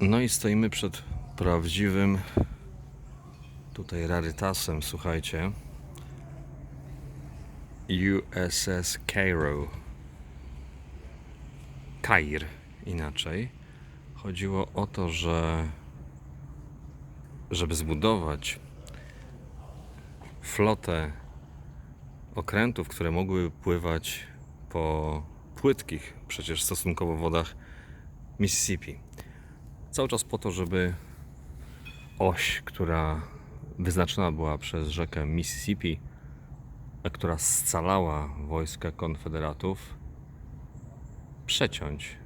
No i stoimy przed prawdziwym tutaj rarytasem, słuchajcie. USS Cairo. Kair inaczej. Chodziło o to, że żeby zbudować flotę okrętów, które mogły pływać po płytkich przecież stosunkowo wodach Mississippi. Cały czas po to, żeby oś, która wyznaczona była przez rzekę Mississippi, a która scalała wojska konfederatów, przeciąć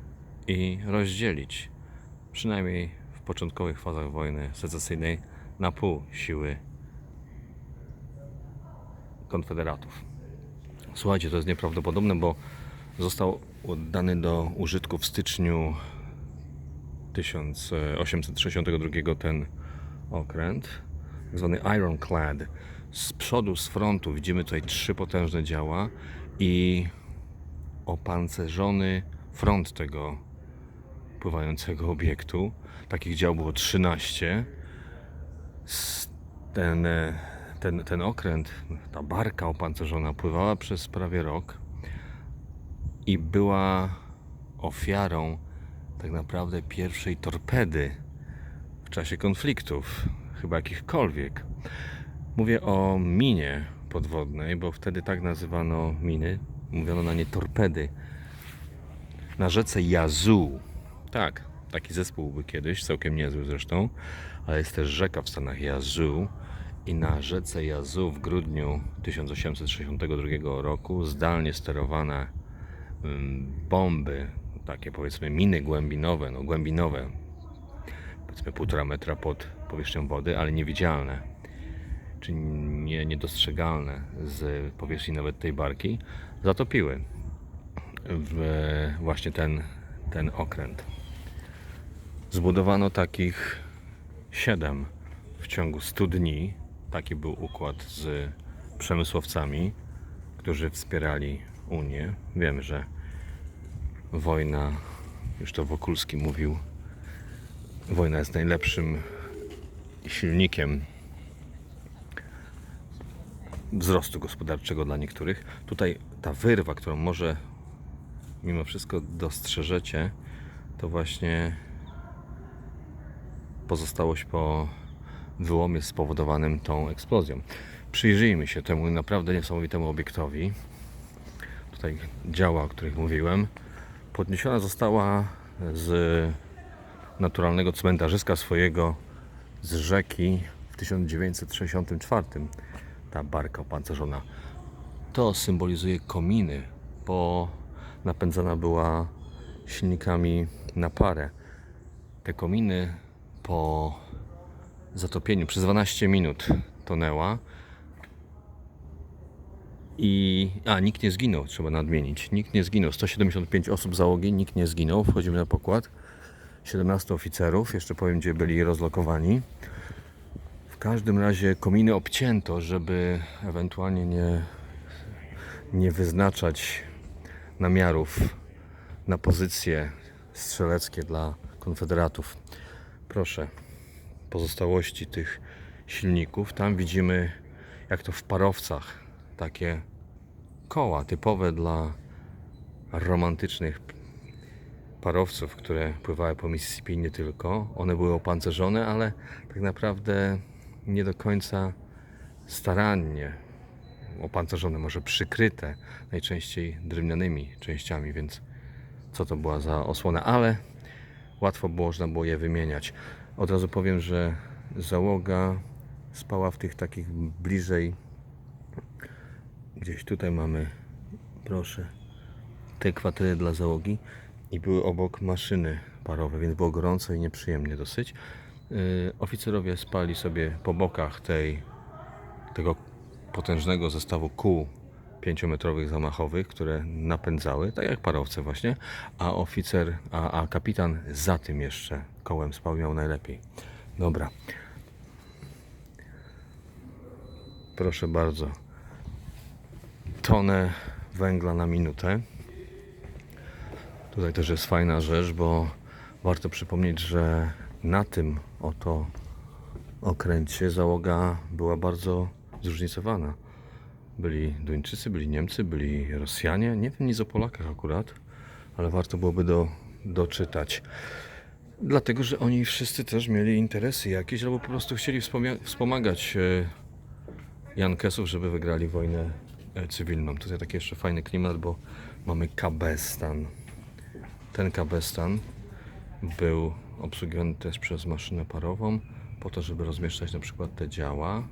i rozdzielić, przynajmniej w początkowych fazach wojny secesyjnej, na pół siły konfederatów. Słuchajcie, to jest nieprawdopodobne, bo został oddany do użytku w styczniu 1862 ten okręt, zwany Ironclad. Z przodu, z frontu widzimy tutaj trzy potężne działa i opancerzony front tego pływającego obiektu. Takich dział było 13. S- Ten, e, ten, ten okręt, ta barka opancerzona pływała przez prawie rok i była ofiarą tak naprawdę pierwszej torpedy w czasie konfliktów, chyba jakichkolwiek. Mówię o minie podwodnej, bo wtedy tak nazywano miny. Mówiono na nie torpedy. Na rzece Yazoo. Tak, taki zespół był kiedyś, całkiem niezły zresztą, ale jest też rzeka w Stanach Yazoo. I na rzece Yazoo w grudniu 1862 roku zdalnie sterowane ym, bomby, takie powiedzmy miny głębinowe, no głębinowe, powiedzmy półtora metra pod powierzchnią wody, ale niewidzialne, czy nie, niedostrzegalne z powierzchni nawet tej barki, zatopiły w właśnie ten, ten okręt. Zbudowano takich 7 w ciągu 100 dni. Taki był układ z przemysłowcami, którzy wspierali Unię. Wiem, że wojna, już to Wokulski mówił, wojna jest najlepszym silnikiem wzrostu gospodarczego dla niektórych. Tutaj ta wyrwa, którą może mimo wszystko dostrzeżecie, to właśnie pozostałość po wyłomie spowodowanym tą eksplozją. Przyjrzyjmy się temu naprawdę niesamowitemu obiektowi. Tutaj działa, o których mówiłem. Podniesiona została z naturalnego cmentarzyska swojego z rzeki w 1964. Ta barka opancerzona. To symbolizuje kominy, bo napędzana była silnikami na parę. Te kominy po zatopieniu przez 12 minut tonęła. I. A, nikt nie zginął, trzeba nadmienić. Nikt nie zginął. 175 osób załogi, nikt nie zginął. Wchodzimy na pokład. 17 oficerów, jeszcze powiem, gdzie byli rozlokowani. W każdym razie kominy obcięto, żeby ewentualnie nie, nie wyznaczać namiarów na pozycje strzeleckie dla konfederatów. Proszę, pozostałości tych silników. Tam widzimy, jak to w parowcach, takie koła typowe dla romantycznych parowców, które pływały po Mississippi nie tylko. One były opancerzone, ale tak naprawdę nie do końca starannie opancerzone, może przykryte najczęściej drewnianymi częściami, więc co to była za osłona, ale łatwo było, można było je wymieniać. Od razu powiem, że załoga spała w tych takich bliżej gdzieś tutaj mamy proszę te kwatery dla załogi i były obok maszyny parowe, więc było gorąco i nieprzyjemnie dosyć. Yy, oficerowie spali sobie po bokach tej, tego potężnego zestawu kół 5-metrowych zamachowych, które napędzały, tak jak parowce właśnie, a oficer, a, a kapitan za tym jeszcze kołem spał, miał najlepiej. Dobra. Proszę bardzo. Tonę węgla na minutę. Tutaj też jest fajna rzecz, bo Warto przypomnieć, że na tym oto okręcie załoga była bardzo zróżnicowana. Byli Duńczycy, byli Niemcy, byli Rosjanie. Nie wiem nic o Polakach akurat, ale warto byłoby do, doczytać. Dlatego, że oni wszyscy też mieli interesy jakieś, albo po prostu chcieli wspomagać e, Jankesów, żeby wygrali wojnę cywilną. Tutaj taki jeszcze fajny klimat, bo mamy Kabestan. Ten Kabestan był obsługiwany też przez maszynę parową, po to, żeby rozmieszczać na przykład te działa,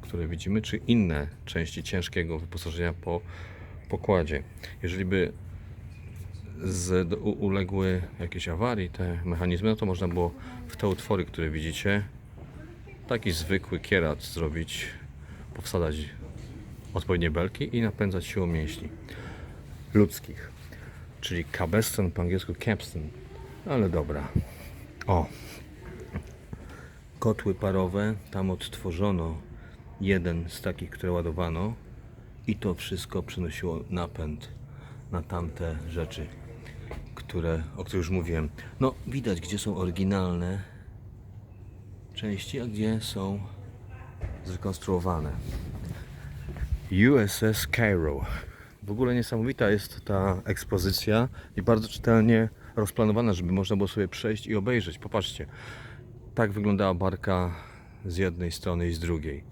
które widzimy, czy inne części ciężkiego wyposażenia po pokładzie. Jeżeli by z, u- uległy jakieś awarii te mechanizmy, no to można było w te utwory, które widzicie, taki zwykły kierat zrobić, powsadzać odpowiednie belki i napędzać siłą mięśni ludzkich. Czyli cabeston po angielsku capstan. Ale dobra. O. Kotły parowe. Tam odtworzono jeden z takich, które ładowano i to wszystko przynosiło napęd na tamte rzeczy, które, o których już mówiłem. No, widać, gdzie są oryginalne części, a gdzie są zrekonstruowane. USS Cairo. W ogóle niesamowita jest ta ekspozycja i bardzo czytelnie rozplanowana, żeby można było sobie przejść i obejrzeć. Popatrzcie, tak wyglądała barka z jednej strony i z drugiej.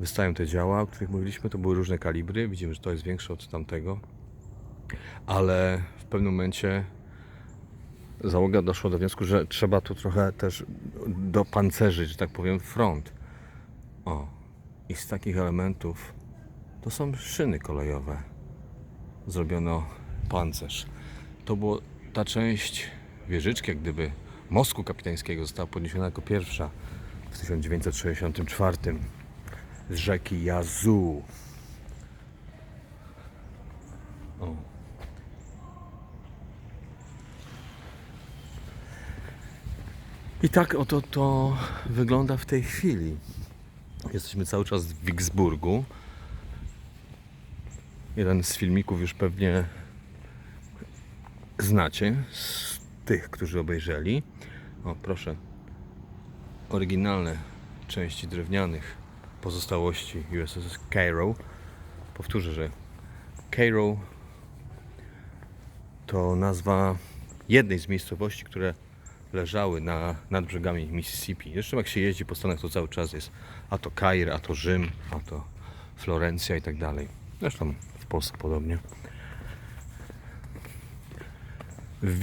Wystają te działa, o których mówiliśmy, to były różne kalibry. Widzimy, że to jest większe od tamtego, ale w pewnym momencie załoga doszła do wniosku, że trzeba tu trochę też dopancerzyć, że tak powiem, front. O, i z takich elementów to są szyny kolejowe. Zrobiono pancerz. To była ta część wieżyczki, jak gdyby mostku kapitańskiego została podniesiona jako pierwsza w 1964 z rzeki Yazoo. O. I tak oto to wygląda w tej chwili. Jesteśmy cały czas w Vicksburgu. Jeden z filmików już pewnie znacie z tych, którzy obejrzeli. O, proszę. Oryginalne części drewnianych pozostałości USS Cairo. Powtórzę, że Cairo to nazwa jednej z miejscowości, które leżały na, nad brzegami Mississippi. Zresztą jak się jeździ po Stanach, to cały czas jest a to Kair, a to Rzym, a to Florencja i tak dalej. Zresztą w Polsce podobnie. W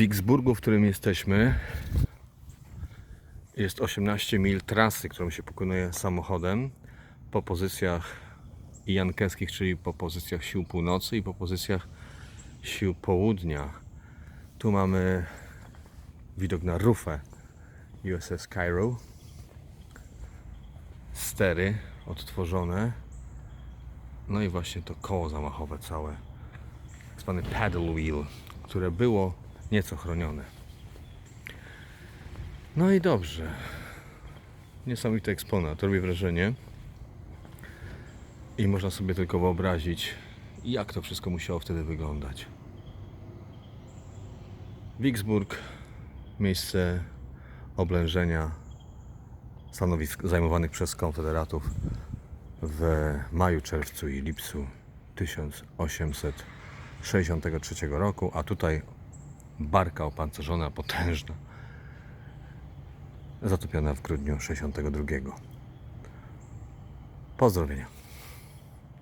w którym jesteśmy, jest 18 mil trasy, którą się pokonuje samochodem po pozycjach jankeskich, czyli po pozycjach sił północy i po pozycjach sił południa. Tu mamy widok na rufę USS Cairo. Stery odtworzone. No i właśnie to koło zamachowe całe. Tak zwany paddle wheel, które było nieco chronione. No i dobrze. Niesamowity eksponat, robi wrażenie. I można sobie tylko wyobrazić, jak to wszystko musiało wtedy wyglądać. Vicksburg, miejsce oblężenia stanowisk zajmowanych przez konfederatów w maju, czerwcu i lipcu 1863 roku, a tutaj barka opancerzona, potężna, zatopiona w grudniu 62. Pozdrowienia.